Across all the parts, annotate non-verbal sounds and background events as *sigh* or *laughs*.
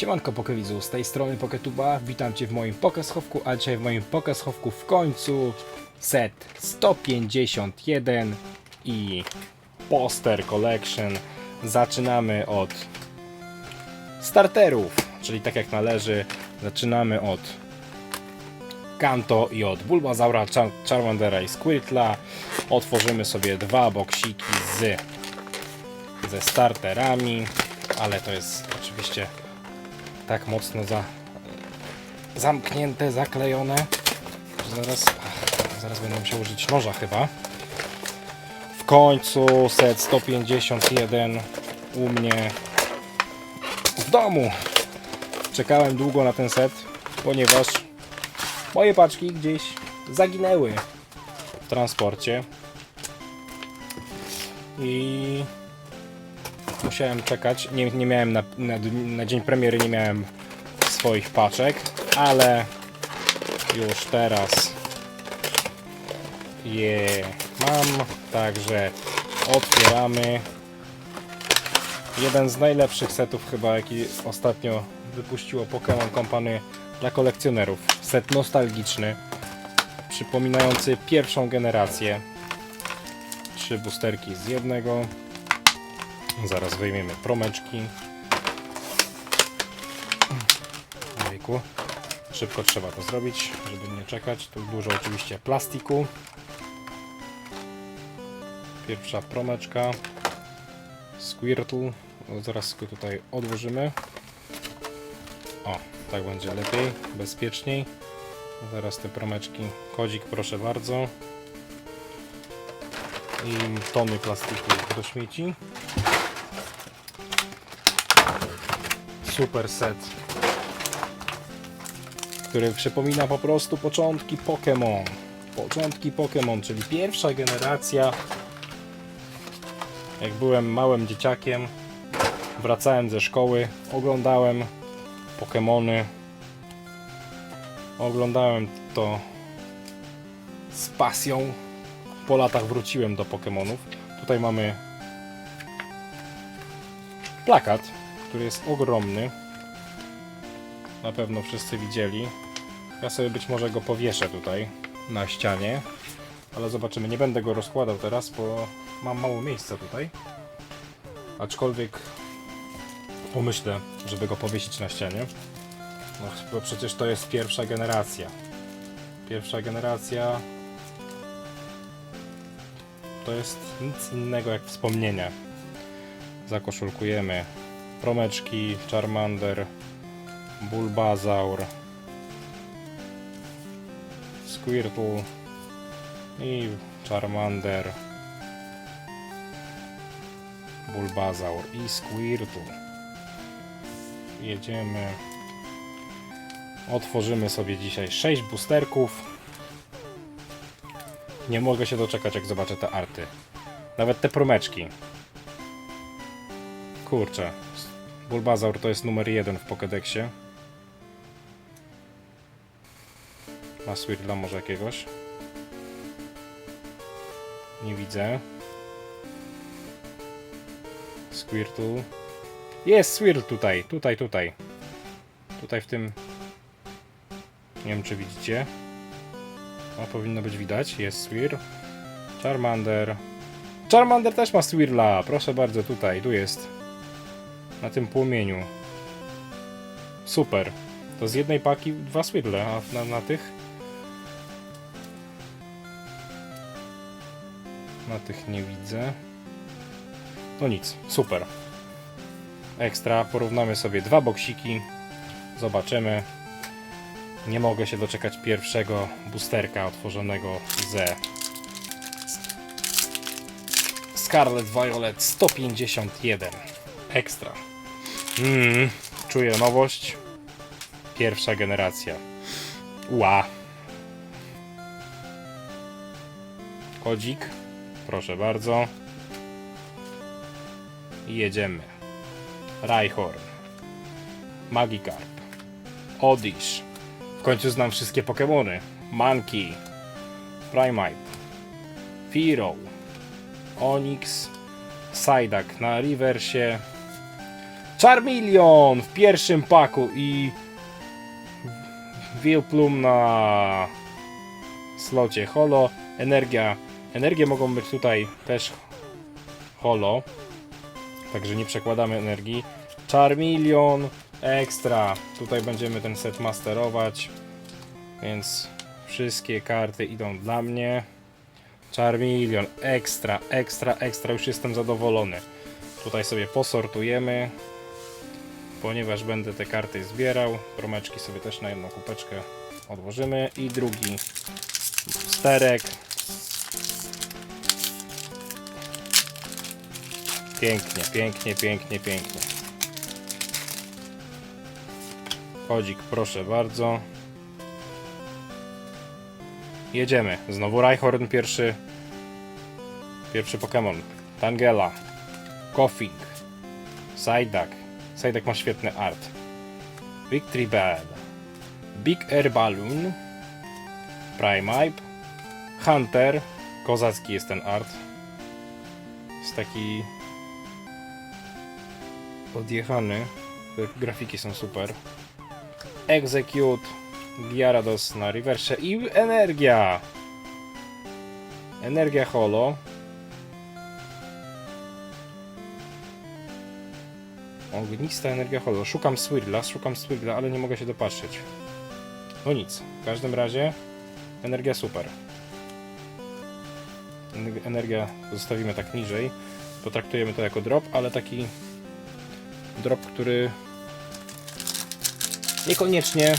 Siemanko Pokewidzu, z tej strony Poketuba, witam Cię w moim Pokeschowku, a dzisiaj w moim Pokeschowku w końcu set 151 i Poster Collection. Zaczynamy od starterów, czyli tak jak należy, zaczynamy od Kanto i od Bulbazaura, Char Charmandera i Squirtla. Otworzymy sobie dwa boksiki z ze starterami, ale to jest oczywiście tak mocno za, zamknięte, zaklejone, zaraz, zaraz będę musiał użyć noża chyba. W końcu set 151 u mnie w domu. Czekałem długo na ten set, ponieważ moje paczki gdzieś zaginęły w transporcie. I musiałem czekać. Nie, nie miałem na, na, na dzień premiery nie miałem swoich paczek, ale już teraz je mam. Także otwieramy. Jeden z najlepszych setów chyba jaki ostatnio wypuściło Pokémon Company dla kolekcjonerów. Set nostalgiczny, przypominający pierwszą generację. Trzy boosterki z jednego. Zaraz wyjmiemy promeczki. Ojejku. Szybko trzeba to zrobić, żeby nie czekać. Tu dużo oczywiście plastiku. Pierwsza promeczka. Squirtle. Zaraz go tutaj odłożymy. O, tak będzie lepiej, bezpieczniej. Zaraz te promeczki. Kodzik, proszę bardzo. I tony plastiku do śmieci. Super set, który przypomina po prostu początki Pokémon. Początki Pokémon, czyli pierwsza generacja. Jak byłem małym dzieciakiem, wracałem ze szkoły, oglądałem Pokémony. Oglądałem to z pasją. Po latach wróciłem do Pokémonów. Tutaj mamy plakat który jest ogromny. Na pewno wszyscy widzieli. Ja sobie być może go powieszę tutaj na ścianie. Ale zobaczymy. Nie będę go rozkładał teraz, bo mam mało miejsca tutaj. Aczkolwiek pomyślę, żeby go powiesić na ścianie. No, bo przecież to jest pierwsza generacja. Pierwsza generacja to jest nic innego jak wspomnienia. Zakoszulkujemy promeczki, Charmander, Bulbazaur, Squirtle i Charmander, Bulbazaur i Squirtle. Jedziemy. Otworzymy sobie dzisiaj 6 boosterków. Nie mogę się doczekać, jak zobaczę te arty. Nawet te promeczki. Kurczę. Bulbazaur to jest numer jeden w Pokédexie. Ma Swirla może jakiegoś? Nie widzę. Squirtle. Jest Swirl tutaj, tutaj, tutaj. Tutaj w tym... Nie wiem czy widzicie. O, powinno być widać. Jest Swirl. Charmander. Charmander też ma Swirla. Proszę bardzo, tutaj, tu jest na tym płomieniu. Super. To z jednej paki dwa swirle, a na, na tych? Na tych nie widzę. No nic, super. Ekstra, porównamy sobie dwa boksiki. Zobaczymy. Nie mogę się doczekać pierwszego boosterka otworzonego ze Scarlet Violet 151. Ekstra. Mm, czuję nowość. Pierwsza generacja. Ła. Kodzik. Proszę bardzo. I jedziemy. Rhyhorn. Magikarp. Odish. W końcu znam wszystkie Pokémony. Monkey. Primeape. Firo. Onyx. Psyduck na rewersie. Charmeleon w pierwszym paku i Wilplum na slocie holo. Energia. Energie mogą być tutaj też holo. Także nie przekładamy energii. Charmeleon ekstra. Tutaj będziemy ten set masterować. Więc wszystkie karty idą dla mnie. Charmeleon ekstra, ekstra, ekstra. Już jestem zadowolony. Tutaj sobie posortujemy. Ponieważ będę te karty zbierał. Promeczki sobie też na jedną kupeczkę odłożymy. I drugi sterek. Pięknie, pięknie, pięknie, pięknie. Kodzik, proszę bardzo. Jedziemy. Znowu Rhyhorn pierwszy. Pierwszy Pokémon. Tangela. Koffing. Psyduck. Psyduck ma świetny art. Victory Bell. Big Air Balloon. Primeape. Hunter. Kozacki jest ten art. Jest taki odjechany. Te Grafiki są super. Execute. Gyarados na reverse i energia. Energia holo. Ognista energia holo. Szukam Swirla, szukam Swirla, ale nie mogę się dopatrzeć. No nic. W każdym razie energia super. Ener- Energia zostawimy tak niżej. Potraktujemy to jako drop, ale taki drop, który niekoniecznie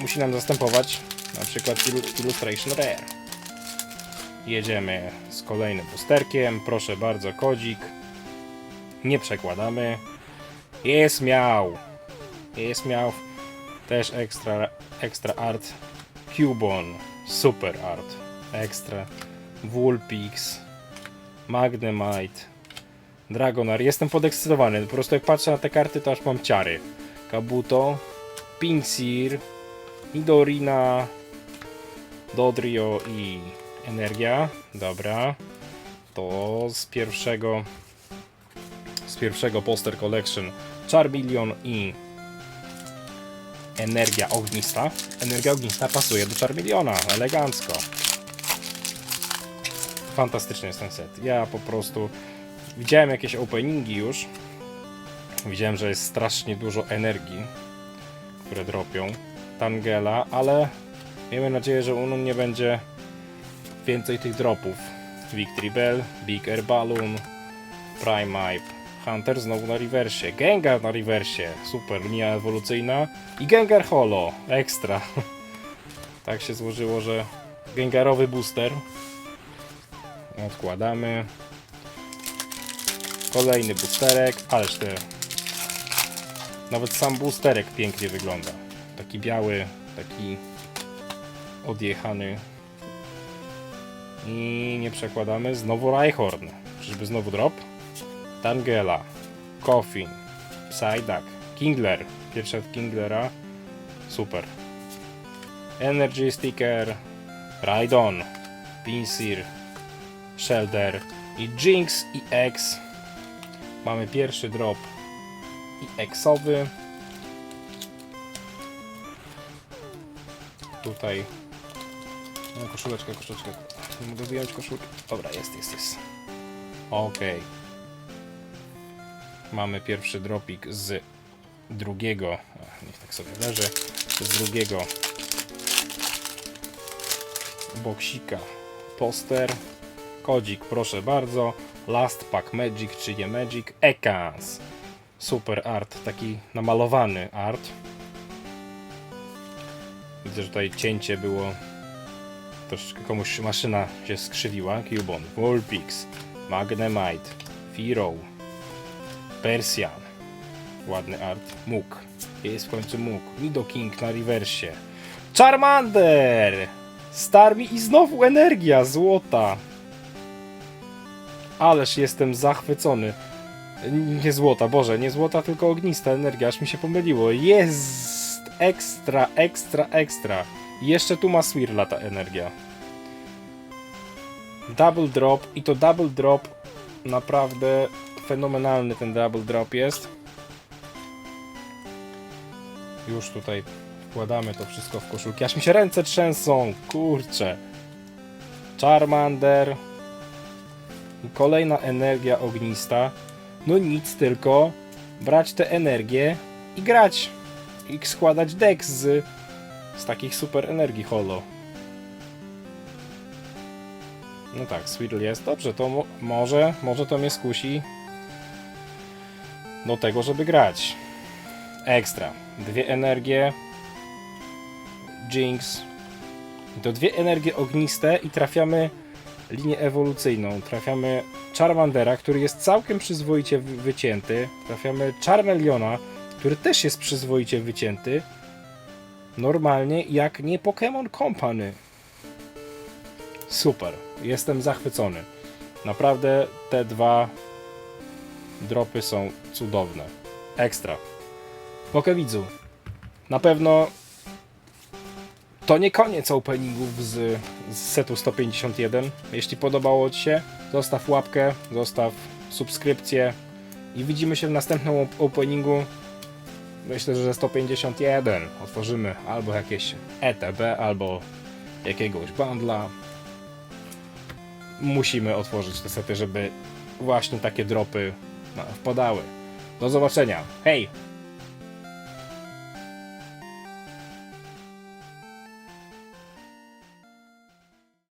musi nam zastępować na przykład Illu- Illustration Rare. Jedziemy z kolejnym boosterkiem. Proszę bardzo, kodzik. Nie przekładamy. Jest miał. Jest miał. Też ekstra, ekstra art. Cubon. Super art. Ekstra. Vulpix. Magnemite. Dragonar. Jestem podekscytowany. Po prostu jak patrzę na te karty, to aż mam ciary. Kabuto. Pinsir. Midorina. Dodrio i Energia. Dobra. To z pierwszego z pierwszego poster collection Charmeleon i Energia Ognista. Energia Ognista pasuje do Charmeleona. Elegancko. Fantastyczny jest ten set. Ja po prostu widziałem jakieś openingi już. Widziałem, że jest strasznie dużo energii, które dropią. Tangela, ale miejmy nadzieję, że u nie będzie więcej tych dropów. Victory Bell, Big Air Balloon, Primeape, Hunter znowu na rewersie, Gengar na rewersie, super, linia ewolucyjna i Gengar Holo, ekstra. *laughs* tak się złożyło, że Gengarowy booster. Odkładamy. Kolejny boosterek, ależ te... Nawet sam boosterek pięknie wygląda. Taki biały, taki odjechany. I nie przekładamy. Znowu Rhyhorn. Czyżby znowu drop? Tangela. Coffin. Psyduck. Kingler. Pierwszy od Kinglera. Super. Energy Sticker. Rhydon. Pinsir. Shelder. I Jinx i X. Mamy pierwszy drop. I Xowy. Tutaj no, koszuleczkę, koszuleczkę. Nie mogę wyjąć koszulki. Dobra, jest, jest, jest. Okej. Mamy pierwszy dropik z drugiego. Niech tak sobie leży. Z drugiego boksika. Poster. Kodzik, proszę bardzo. Last Pack Magic, czy nie Magic. Ekans. Super art, taki namalowany art. Widzę, że tutaj cięcie było troszeczkę komuś maszyna się skrzywiła. Cubon, Vulpix, Magnemite, Firo, Persian. Ładny art. Muk. Jest w końcu Muk. Nidoking na rewersie. Charmander! Starmi i znowu energia złota. Ależ jestem zachwycony. Nie złota, Boże, nie złota, tylko ognista energia, aż mi się pomyliło. Jest ekstra, ekstra, ekstra. I jeszcze tu ma Swirla ta energia. Double drop i to double drop naprawdę fenomenalny ten double drop jest. Już tutaj wkładamy to wszystko w koszulki. Aż mi się ręce trzęsą, kurczę. Charmander. Kolejna energia ognista. No nic, tylko brać tę energię i grać. I składać deck z, z takich super energii holo. No tak, Sweetle jest. Dobrze, to mo- może, może to mnie skusi do tego, żeby grać. Ekstra. Dwie energie. Jinx. To dwie energie ogniste i trafiamy linię ewolucyjną. Trafiamy Charmandera, który jest całkiem przyzwoicie wy- wycięty. Trafiamy Charmeleona, który też jest przyzwoicie wycięty. Normalnie jak nie Pokémon Company. Super. Jestem zachwycony. Naprawdę te dwa dropy są cudowne. Ekstra. Pokewidzu. Na pewno to nie koniec openingów z, z setu 151. Jeśli podobało Ci się, zostaw łapkę, zostaw subskrypcję i widzimy się w następnym op- openingu. Myślę, że 151 otworzymy albo jakieś ETB, albo jakiegoś bundla. Musimy otworzyć te sety, żeby właśnie takie dropy wpadały. Do zobaczenia. Hej!